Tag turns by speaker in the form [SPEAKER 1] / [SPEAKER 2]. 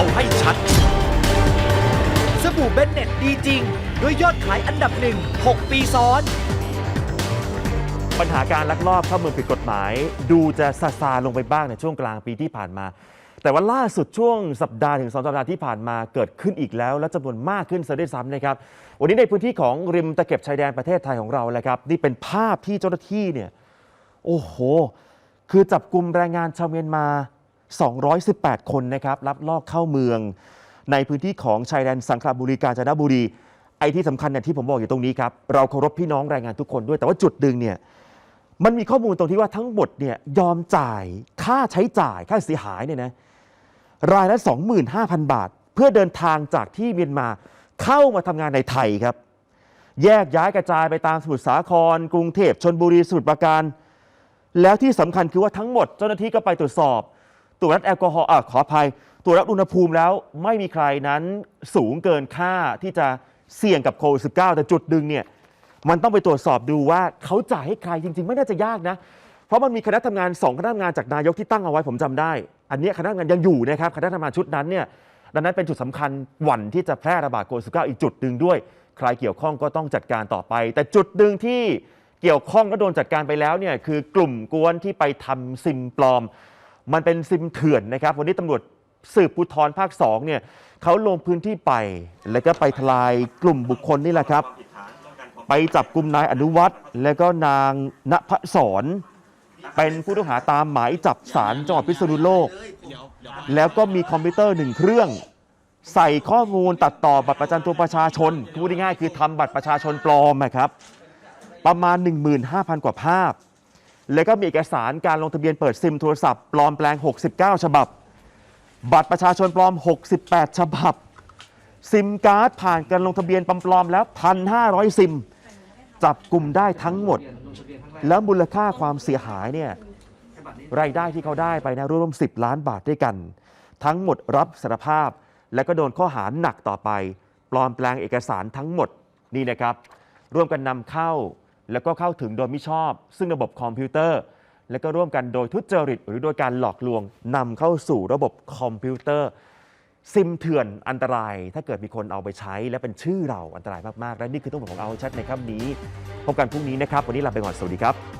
[SPEAKER 1] เอาให้ชัด สบู่เบนเน็ตดีจริง ด้วยยอดขายอันดับหนึ่ง 6 ปีซ้อน
[SPEAKER 2] ปัญหาการลักลอบเข้าเมืองผิดกฎหมาย ดูจะซาซาลงไปบ้างในช่วงกลางปีที่ผ่านมา แต่ว่าล่าสุดช่วงสัปดาห์ถึงสองสัปดาห์ที่ผ่านมาเกิดขึ้นอีกแล้ว และจำนวนมากขึ้นซะด้วยซ้ำนะครับ วันนี้ในพื้นที่ของริมตะเข็บชายแดนประเทศไทยของเราแหละครับนี่เป็นภาพที่เจ้าหน้าที่เนี่ยโอ้โห คือจับกลุ่มแรงงานชาวเมียนมา 218 คนนะครับรับลอบเข้าเมือง ในพื้นที่ของชายแดนสังขละบุรีกาญจนบุรี ไอ้ที่สำคัญเนี่ยที่ผมบอกอยู่ตรงนี้ครับเราเคารพพี่น้องแรงงานทุกคนด้วยแต่ว่าจุดดึงเนี่ยมันมีข้อมูลตรงที่ว่าทั้งหมดเนี่ยยอมจ่ายค่าใช้จ่ายค่าเสียหายเนี่ยนะรายละ 25,000 บาท เพื่อเดินทางจากที่เมียนมาเข้ามาทำงานในไทยครับ แยกย้ายกระจายไปตามสมุทรสาคร กรุงเทพชนบุรีสมุทรปราการ แล้วที่สำคัญคือว่าทั้งหมดเจ้าหน้าที่ก็ไปตรวจสอบ ตรวจวัดแอลกอฮอล์อะขออภัย ตรวจวัดอุณหภูมิแล้วไม่มีใครนั้นสูงเกินค่าที่จะเสี่ยงกับโควิด -19 แต่จุดดึงเนี่ยมันต้องไปตรวจสอบดูว่าเขาจ่ายให้ใครจริง ๆ ไม่น่าจะยากนะ เพราะมันมีคณะทำงานสองคณะทำงานจากนายกที่ตั้งเอาไว้ผมจำได้ อันนี้คณะทำงานยังอยู่นะครับคณะทำงานชุดนั้นเนี่ยดังนั้นเป็นจุดสำคัญหวันที่จะแพร่ระบาดโควิด -19 อีกจุดหนึ่งด้วย ใครเกี่ยวข้องก็ต้องจัดการต่อไป แต่จุดหนึ่งที่เกี่ยวข้องก็โดนจัดการไปแล้วเนี่ยคือกลุ่มกวนที่ไปทำซิมปลอม มันเป็นซิมเถื่อนนะครับ วันนี้ตำรวจสืบภูธรภาค2เนี่ยเขาลงพื้นที่ไป แล้วก็ไปทลายกลุ่มบุคคลนี่แหละครับ ไปจับกลุ่มนายอนุวัฒน์และก็นางณพศรเป็นผู้ต้องหาตามหมายจับศาลจังหวัดพิษณุโลก แล้วก็มีคอมพิวเตอร์หนึ่งเครื่อง ใส่ข้อมูลตัดต่อบัตรประจำตัวประชาชนพูดง่ายๆคือทำบัตรประชาชนปลอมนะครับ ประมาณ 15,000 กว่าภาพ แล้วก็มีเอกสารการลงทะเบียนเปิดซิมโทรศัพท์ปลอมแปลง 69 ฉบับ บัตรประชาชนปลอม 68 ฉบับ ซิมการ์ดผ่านการลงทะเบียนปลอมๆแล้ว 1,500 ซิม จับกลุ่มได้ทั้งหมด แล้วมูลค่าความเสียหายเนี่ยรายได้ที่เขาได้ไปนะร่วม 10 ล้านบาทด้วยกัน ทั้งหมดรับสารภาพ และก็โดนข้อหาหนักต่อไป ปลอมแปลงเอกสารทั้งหมดนี่นะครับ ร่วมกันนำเข้า แล้วก็เข้าถึงโดยมิชอบ ซึ่งระบบคอมพิวเตอร์ และก็ร่วมกันโดยทุจริต หรือโดยการหลอกลวงนำเข้าสู่ระบบคอมพิวเตอร์ซิมเถื่อนอันตราย ถ้าเกิดมีคนเอาไปใช้ และเป็นชื่อเราอันตรายมาก ๆ และนี่คือทั้งหมดของเอาชัดในค่ำนี้ พบกันพรุ่งนี้นะครับ วันนี้ลาไปก่อน สวัสดีครับ